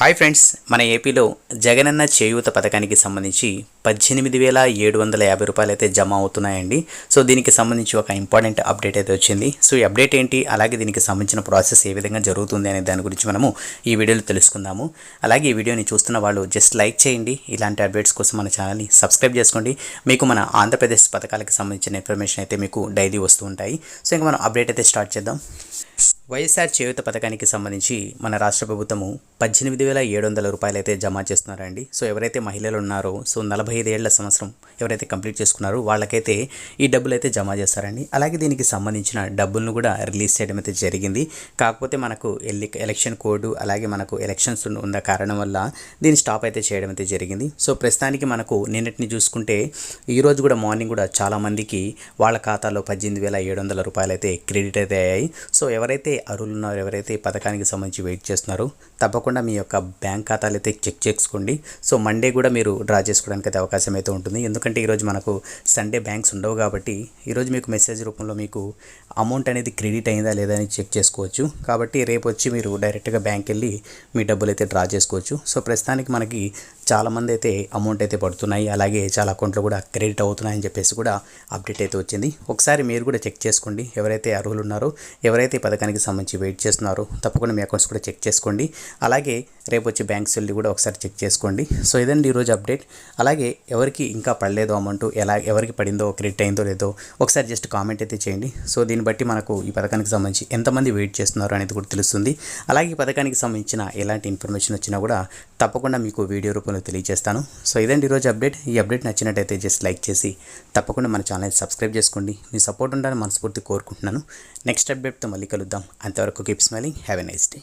Hi friends మన ఏపీలో జగనన్న చేయూత పథకానికి సంబంధించి పద్దెనిమిది వేల ఏడు వందల యాభై రూపాయలు అయితే జమ అవుతున్నాయండి. సో దీనికి సంబంధించి ఒక ఇంపార్టెంట్ అప్డేట్ అయితే వచ్చింది. సో ఈ అప్డేట్ ఏంటి? అలాగే దీనికి సంబంధించిన ప్రాసెస్ ఏ విధంగా జరుగుతుంది అనే దాని గురించి మనము ఈ వీడియోలో తెలుసుకుందాము. అలాగే ఈ వీడియోని చూస్తున్న వాళ్ళు జస్ట్ లైక్ చేయండి. ఇలాంటి అప్డేట్స్ కోసం మన ఛానల్ని సబ్స్క్రైబ్ చేసుకోండి. మీకు మన ఆంధ్రప్రదేశ్ పథకాలకు సంబంధించిన ఇన్ఫర్మేషన్ అయితే మీకు డైలీ వస్తూ ఉంటాయి. సో ఇంకా మనం అప్డేట్ అయితే స్టార్ట్ చేద్దాం. వైఎస్ఆర్ చేయూత పథకానికి సంబంధించి మన రాష్ట్ర ప్రభుత్వము పద్దెనిమిది వేల ఏడు వందల రూపాయలు అయితే జమ చేస్తున్నారండి. సో ఎవరైతే మహిళలు ఉన్నారో సో నలభై ఐదేళ్ళ సంవత్సరం ఎవరైతే కంప్లీట్ చేసుకున్నారో వాళ్ళకైతే ఈ డబ్బులు అయితే జమ చేస్తారండి. అలాగే దీనికి సంబంధించిన డబ్బులను కూడా రిలీజ్ చేయడం అయితే జరిగింది. కాకపోతే మనకు ఎల్లి ఎలక్షన్ కోడ్ అలాగే మనకు ఎలక్షన్స్ ఉన్న కారణం వల్ల దీన్ని స్టాప్ అయితే చేయడం అయితే జరిగింది. సో ప్రస్తుతానికి మనకు నిన్నటిని చూసుకుంటే ఈరోజు కూడా మార్నింగ్ కూడా చాలామందికి వాళ్ళ ఖాతాలో పద్దెనిమిది వేల ఏడు వందల రూపాయలు అయితే క్రెడిట్ అయితే అయ్యాయి. సో ఎవరైతే అరువులు ఉన్నారో ఎవరైతే ఈ పథకానికి సంబంధించి వెయిట్ చేస్తున్నారో తప్పకుండా మీ యొక్క బ్యాంక్ ఖాతాలు అయితే చెక్ చేసుకోండి. సో మండే కూడా మీరు డ్రా చేసుకోవడానికి అయితే అవకాశం అయితే ఉంటుంది. ఎందుకంటే ఈరోజు మనకు సండే బ్యాంక్స్ ఉండవు కాబట్టి ఈరోజు మీకు మెసేజ్ రూపంలో మీకు అమౌంట్ అనేది క్రెడిట్ అయిందా లేదా అని చెక్ చేసుకోవచ్చు. కాబట్టి రేపు వచ్చి మీరు డైరెక్ట్గా బ్యాంక్ వెళ్ళి మీ డబ్బులు అయితే డ్రా చేసుకోవచ్చు. సో ప్రస్తుతానికి మనకి చాలామంది అయితే అమౌంట్ అయితే పడుతున్నాయి. అలాగే చాలా అకౌంట్లో కూడా క్రెడిట్ అవుతున్నాయని చెప్పేసి కూడా అప్డేట్ అయితే వచ్చింది. ఒకసారి మీరు కూడా చెక్ చేసుకోండి. ఎవరైతే అర్హులు ఉన్నారో ఎవరైతే పథకానికి సంబంధించి వెయిట్ చేస్తున్నారో తప్పకుండా మీ అకౌంట్స్ కూడా చెక్ చేసుకోండి. అలాగే రేపు వచ్చి బ్యాంక్స్ వెళ్ళి కూడా ఒకసారి చెక్ చేసుకోండి. సో ఇదండి ఈరోజు అప్డేట్ అలాగే ఎవరికి ఇంకా పడలేదో అమౌంట్ ఎలా ఎవరికి పడిందో క్రెడిట్ అయిందో లేదో ఒకసారి జస్ట్ కామెంట్ అయితే చేయండి. సో దీన్ని బట్టి మనకు ఈ పథకానికి సంబంధించి ఎంతమంది వెయిట్ చేస్తున్నారు అనేది కూడా తెలుస్తుంది. అలాగే ఈ పథకానికి సంబంధించిన ఎలాంటి ఇన్ఫర్మేషన్ వచ్చినా కూడా తప్పకుండా మీకు వీడియో రూపంలో తెలియజేస్తాను. సో ఇదండి ఈరోజు అప్డేట్ ఈ అప్డేట్ నచ్చినట్టయితే జస్ట్ లైక్ చేసి తప్పకుండా మన ఛానల్ సబ్స్క్రైబ్ చేసుకోండి. మీ సపోర్ట్ ఉండాలని మనస్ఫూర్తి కోరుకుంటున్నాను. నెక్స్ట్ అప్డేట్తో మళ్ళీ కలుద్దాం. అంతవరకు keep smiling have a nice day